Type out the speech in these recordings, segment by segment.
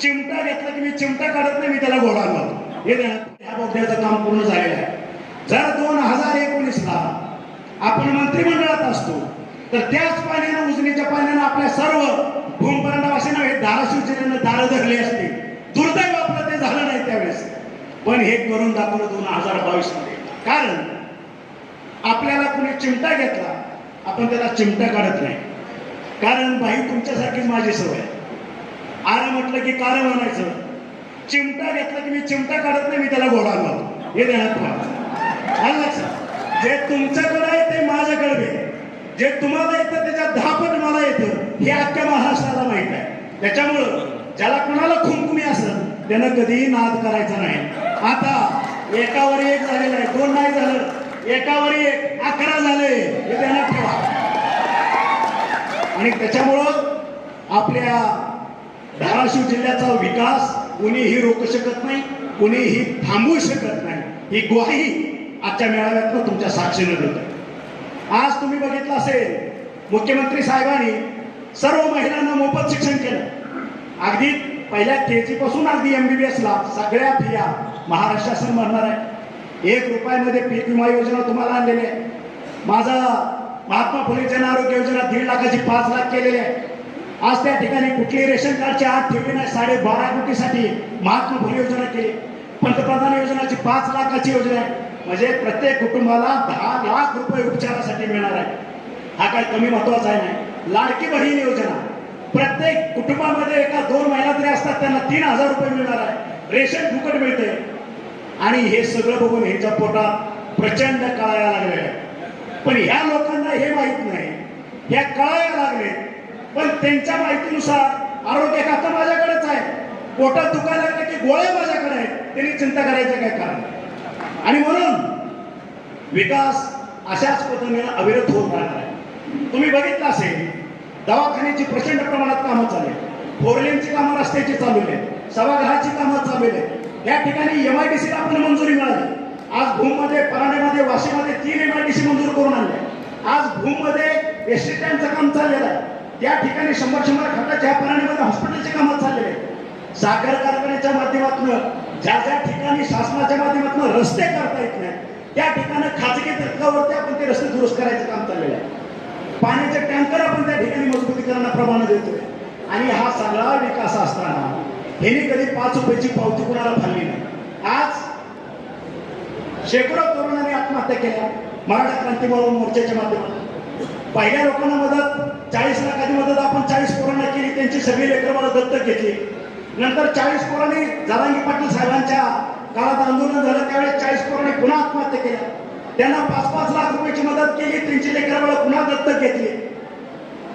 चिमटा घेतला की मी चिमटा काढत नाही मी त्याला घोडा लावतो हे ह्या बोगद्याचं काम पूर्ण झालेलं आहे. जर दोन हजार एकोणीसला आपण मंत्रिमंडळात असतो तर त्याच पाण्यानं उजनीच्या पाण्यानं आपल्या सर्व भूमपरंडावासींना हे धाराशिव जिल्ह्यानं दारं धरली असते. दुर्दैव आपलं ते झालं नाही त्यावेळेस. पण हे करून दाखवलं दोन हजार बावीसमध्ये कारण आपल्याला कुणी चिमटा घेतला आपण त्याला चिमटा काढत नाही. कारण बाई तुमच्यासारखीच माझी सवय आहे. आरं म्हटलं की कार म्हणायचं? चिमटा घेतला की मी चिमटा काढत नाही मी त्याला घोडा लावतो हे देण्यात जे तुमच्याकडे आहे ते माझ्याकडे आहे. जे तुम्हाला येतं त्याच्या दहापट मला येतं. हे अख्ख्या महाराष्ट्राला माहीत आहे. त्याच्यामुळं ज्याला कुणाला खुमखुमी असं त्यानं कधीही नाद करायचा नाही. आता एकावर एक झालेलं आहे. दोन नाही झालं. एकावर एक अकरा झाले. हे ध्यानात ठेवा. आणि त्याच्यामुळं आपल्या धाराशिव जिल्ह्याचा विकास कोणीही रोखू शकत नाही कोणीही थांबवू शकत नाही. ही ग्वाही आजच्या मेळाव्यातनं तुमच्या साक्षीनं देतो आज तुम्ही बघितलं असेल मुख्यमंत्री साहेबांनी सर्व महिलांना मोफत शिक्षण केलं. अगदी पहिल्या के जी पासून अगदी बी एसला सगळ्या फिया महाराष्ट्र शासन भरणार आहे. एक रुपयामध्ये पीक विमा योजना तुम्हाला आणलेली आहे. माझा महात्मा फुले जन आरोग्य योजना दीड लाखाची पाच लाख केलेली आहे. आज त्या ठिकाणी कुठली रेशन कार्डची आठ ठेवली नाही साडेबारा कोटीसाठी महात्मा फुले योजना केली. पंतप्रधान योजनाची पाच लाखाची योजना आहे. म्हणजे प्रत्येक कुटुंबाला दहा लाख रुपये उपचारासाठी मिळणार आहे. हा काय कमी महत्त्वाचा आहे नाही. लाडकी बहीण योजना. प्रत्येक कुटुंबामध्ये एका दोन महिला तरी असतात त्यांना तीन हजार रुपये मिळणार आहे. रेशन फुकट मिळते. आणि हे सगळं बघून ह्यांच्या पोटात प्रचंड कळायला लागले पण ह्या लोकांना हे माहीत नाही. ह्या कळायला लागले पण त्यांच्या माहितीनुसार आरोग्य खातं माझ्याकडेच आहे. पोटात दुखायला लागले की गोळे माझ्याकडे आहेत. त्यांनी चिंता करायचं काय कारण आणि म्हणून विकास अशाच पद्धतीने अविरत होत राहणार आहे. तुम्ही बघितलं असेल दवाखान्याची प्रचंड प्रमाणात कामं चालू आहेत. फोरलेनची कामं रस्त्याची चालू आहेत. सभागृहाची कामं चालू आहेत. या ठिकाणी एम आय डी सीला आपण मंजुरी मिळाली. आज भूममध्ये परांडेमध्ये वाशीमध्ये तीन एम आय डी सी मंजूर करून आणले. आज भूममध्ये एस टी स्टँडचं काम चाललेलं आहे. त्या ठिकाणी शंभर शंभर खटाच्या परांड्यामध्ये हॉस्पिटलचे कामं चाललेले आहेत. साखर कारखान्याच्या माध्यमातून ज्या ज्या ठिकाणी शासनाच्या माध्यमातून रस्ते करता येत नाही त्या ठिकाणी खाजगी तत्वावरती आपण ते रस्ते दुरुस्त करायचं काम चाललेलं आहे. पाण्याचे टँकर आपण त्या ठिकाणी मजबूतीकरणाप्रमाणे देतोय. आणि हा सगळा विकास असताना हेने कधी पाच रुपयाची पावती कुणाला फाडली नाही. आज शेकडो तरुणांनी आत्महत्या केल्या मराठा क्रांती मोर्चाच्या माध्यमातून. पहिल्या लोकांना मदत चाळीस लाखाची मदत आपण चाळीस पोरांना केली त्यांची सगळी लेकर मला दत्तक घेतली. नंतर चाळीस पोरांनी जरांगी पाटील साहेबांच्या काळात आंदोलन झालं त्यावेळेस चाळीस पोरांनी पुन्हा आत्महत्या केल्या. त्यांना पाच पाच लाख रुपयाची मदत केली त्यांची लेकर मला पुन्हा दत्तक घेतली.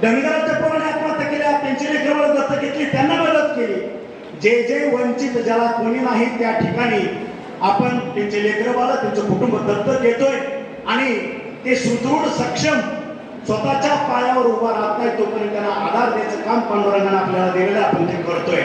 धनगराच्या पोराने आत्महत्या केल्या त्यांची लेकर मला दत्तक घेतली त्यांना मदत केली. जे जे वंचित ज्याला कोणी नाही त्या ठिकाणी आपण त्यांचे लेकर बाळं त्यांचं कुटुंब दत्तक घेतोय आणि ते सुदृढ सक्षम स्वतःच्या पायावर उभा राहत नाही तोपर्यंत त्यांना आधार द्यायचं काम पांडुरंगाने आपल्याला दिलेलं आपण ते करतोय.